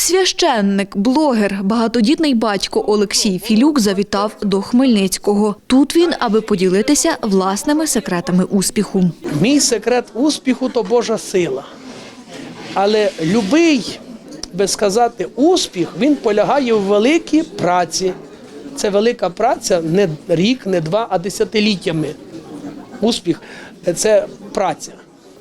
Священник, блогер, багатодітний батько Олексій Філюк завітав до Хмельницького. Тут він, аби поділитися власними секретами успіху. Мій секрет успіху то Божа сила. Але любий, би сказати, успіх він полягає в великій праці. Це велика праця не рік, не два, а десятиліттями. Успіх це праця.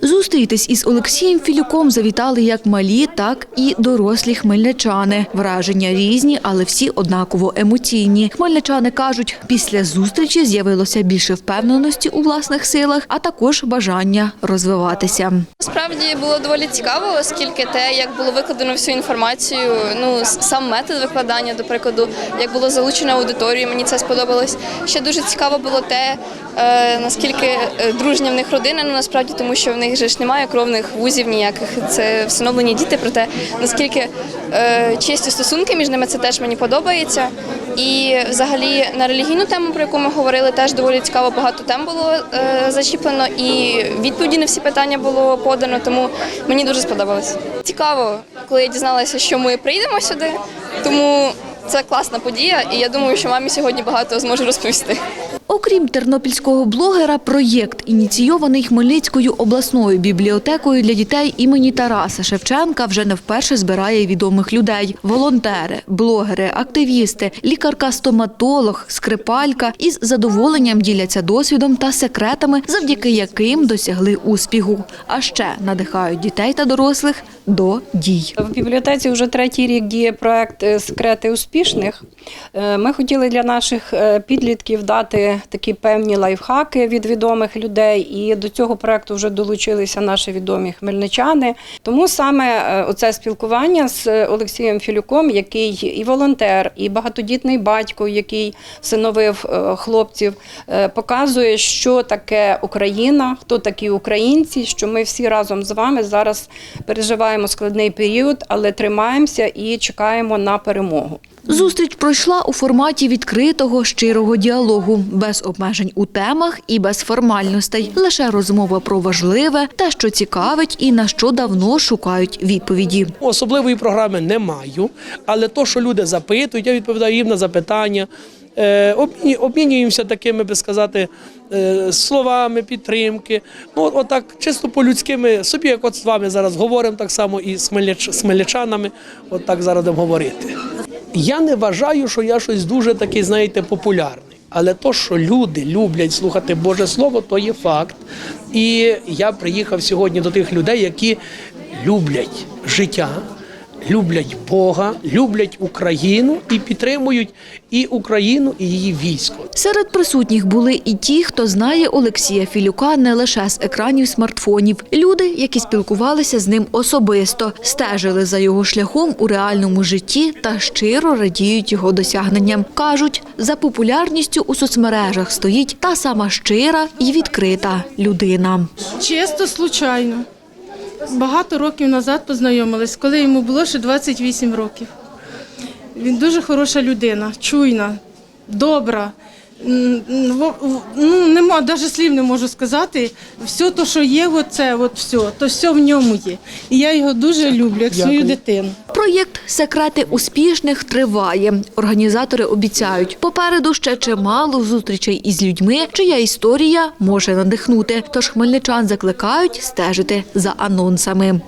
Зустрітись із Олексієм Філюком завітали як малі, так і дорослі хмельничани. Враження різні, але всі однаково емоційні. Хмельничани кажуть, після зустрічі з'явилося більше впевненості у власних силах, а також бажання розвиватися. Насправді було доволі цікаво, оскільки те, як було викладено всю інформацію, ну сам метод викладання, до прикладу, як було залучено аудиторію, мені це сподобалось. Ще дуже цікаво було те, е, наскільки е, дружня в них родина, ну насправді, тому що в них же ж немає кровних вузів ніяких. Це всиновлені діти. Проте наскільки е, чисті стосунки між ними, це теж мені подобається. І взагалі на релігійну тему, про яку ми говорили, теж доволі цікаво. Багато тем було е, зачіплено, і відповіді на всі питання було подано. Тому мені дуже сподобалось. Цікаво, коли я дізналася, що ми прийдемо сюди. Тому це класна подія, і я думаю, що мамі сьогодні багато зможу розповісти. Окрім тернопільського блогера, проєкт ініційований Хмельницькою обласною бібліотекою для дітей імені Тараса Шевченка вже не вперше збирає відомих людей: волонтери, блогери, активісти, лікарка-стоматолог, скрипалька із задоволенням діляться досвідом та секретами, завдяки яким досягли успіху. А ще надихають дітей та дорослих до дій. В бібліотеці вже третій рік діє проект е, Секрети успішних. Е, Ми хотіли для наших е, підлітків дати такі певні лайфхаки від відомих людей, і до цього проекту вже долучилися наші відомі хмельничани. Тому саме оце спілкування з Олексієм Філюком, який і волонтер, і багатодітний батько, який всиновив хлопців, показує, що таке Україна, хто такі українці, що ми всі разом з вами зараз переживаємо складний період, але тримаємося і чекаємо на перемогу. Зустріч пройшла у форматі відкритого щирого діалогу, без обмежень у темах і без формальностей. Лише розмова про важливе, те, що цікавить, і на що давно шукають відповіді. Особливої програми не маю, але то, що люди запитують, я відповідаю їм на запитання. Е, Обмінюємося такими, би сказати, е, словами підтримки. Ну, отак, чисто по-людськими, собі, як от з вами зараз говоримо, так само і з хмельнич- з хмельничанами, от так зараз говорити. Я не вважаю, що я щось дуже такий, знаєте, популярний. Але то, що люди люблять слухати Боже Слово, то є факт. І я приїхав сьогодні до тих людей, які люблять життя, люблять Бога, люблять Україну і підтримують і Україну, і її військо. Серед присутніх були і ті, хто знає Олексія Філюка не лише з екранів смартфонів. Люди, які спілкувалися з ним особисто, стежили за його шляхом у реальному житті та щиро радіють його досягненням. Кажуть, за популярністю у соцмережах стоїть та сама щира і відкрита людина. Чисто случайно. Багато років назад познайомились, коли йому було ще 28 років. Він дуже хороша людина, чуйна, добра. Ну, нема, навіть слів не можу сказати. Все те, що є, оце, от все, то все в ньому є. І я його дуже люблю, як свою дитину. Проєкт Секрети успішних триває. Організатори обіцяють, попереду ще чимало зустрічей із людьми, чия історія може надихнути. Тож хмельничан закликають стежити за анонсами.